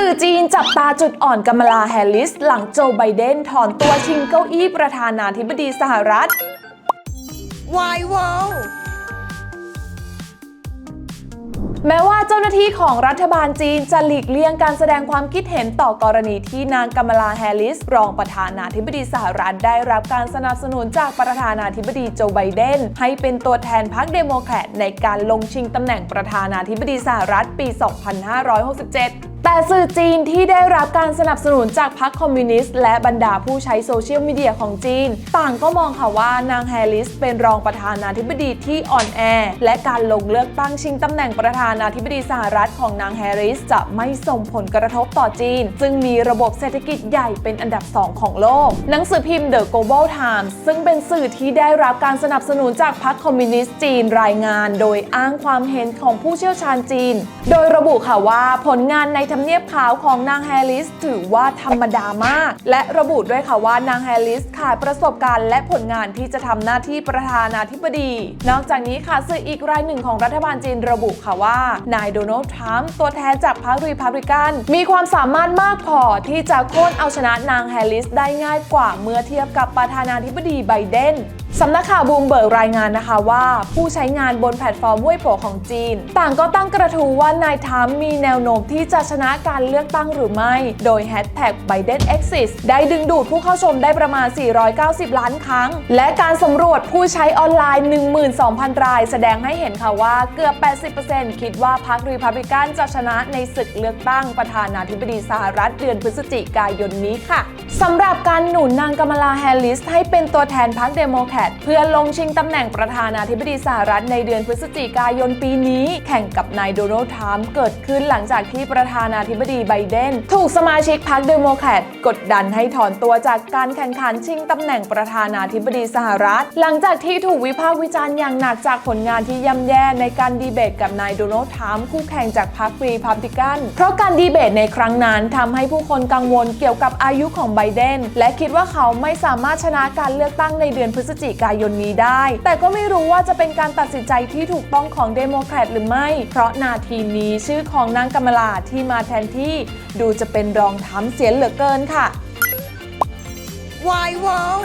สื่อจีนจับตาจุดอ่อนกำมลาแฮร์ริส หลังโจไบเดนถอนตัวชิงเก้าอี้ประธานาธิบดีสหรัฐ Why wow แม้ว่าเจ้าหน้าที่ของรัฐบาลจีนจะหลีกเลี่ยงการแสดงความคิดเห็นต่อกรณีที่นางกัมลาแฮร์ริส รองประธานาธิบดีสหรัฐได้รับการสนับสนุนจากประธานาธิบดีโจไบเดนให้เป็นตัวแทนพรรคเดโมแครตในการลงชิงตำแหน่งประธานาธิบดีสหรัฐปี 2567 แต่สื่อจีนที่ได้รับการสนับสนุนจากพรรคคอมมิวนิสต์ และบรรดาผู้ใช้โซเชียลมีเดียของจีน ต่างก็มองค่ะว่านางแฮร์ริสเป็นรองประธานาธิบดีที่อ่อนแอ และการลงเลือกตั้งชิงตำแหน่งประธานาธิบดีสหรัฐของนางแฮร์ริสจะไม่ส่งผลกระทบต่อจีน ซึ่งมีระบบเศรษฐกิจใหญ่เป็นอันดับ 2 ของโลก หนังสือพิมพ์ The Global Times ซึ่งเป็นสื่อที่ได้รับการสนับสนุนจากพรรคคอมมิวนิสต์จีนรายงาน โดยอ้างความเห็นของผู้เชี่ยวชาญจีน โดยระบุค่ะว่าผลงานในทำเนียบขาวของนางแฮร์ริสถือว่าธรรมดามาก และระบุด้วยค่ะว่านางแฮร์ริสขาดประสบการณ์และผลงานที่จะทำหน้าที่ประธานาธิบดี นอกจากนี้ค่ะสื่ออีกรายหนึ่งของรัฐบาลจีนระบุค่ะว่านายโดนัลด์ทรัมป์ตัวแทนจากพรรครีพับลิกันมีความสามารถมากพอที่จะโค่นเอาชนะนางแฮร์ริสได้ง่ายกว่าเมื่อเทียบกับประธานาธิบดีไบเดน สำนักข่าวบูมเบิร์กรายงานนะคะว่า ผู้ใช้งานบนแพลตฟอร์มเว่ยโผของจีน ต่างก็ตั้งกระทู้ว่านายทัมมีแนวโน้มที่จะชนะการเลือกตั้งหรือไม่ โดยแฮชแท็ก Biden Exit ได้ดึงดูดผู้เข้าชมได้ประมาณ 490 ล้านครั้ง และการสำรวจผู้ใช้ออนไลน์ 12,000 ราย แสดงให้เห็นค่ะว่าเกือบ 80%คิดว่าพรรครีพับลิกันจะชนะในศึกเลือกตั้งประธานาธิบดีสหรัฐเดือนพฤศจิกายนนี้ค่ะสำหรับการหนุนนางกำมลาแฮร์ริสให้เป็นตัวแทนพรรคเดโมแครตเพื่อลงชิงตำแหน่งประธานาธิบดีสหรัฐในเดือนพฤศจิกายนปีนี้ แข่งกับนายโดนัลด์ทรัมป์เกิดขึ้นหลังจากที่ประธานาธิบดีไบเดน ถูกสมาชิกพรรคเดโมแครตกดดันให้ถอนตัวจากการแข่งขันชิงตำแหน่งประธานาธิบดีสหรัฐ หลังจากที่ถูกวิพากษ์วิจารณ์อย่างหนักจากผลงานที่ย่ำแย่ในการดีเบตกับนายโดนัลด์ทรัมป์คู่แข่งจากพรรครีพับลิกัน เพราะการดีเบตในครั้งนั้นทำให้ผู้คนกังวลเกี่ยวกับอายุของไบเดนและคิดว่าเขาไม่สามารถชนะการเลือกตั้งในเดือนพฤศจิกายนนี้ได้ แต่ก็ไม่รู้ว่าจะเป็นการตัดสินใจที่ถูกต้องของเดโมแครตหรือไม่ เพราะนาทีนี้ชื่อของนางกำมลาที่มาแทนที่ ดูจะเป็นรองทรัมเสียเหลือเกินค่ะ Why wow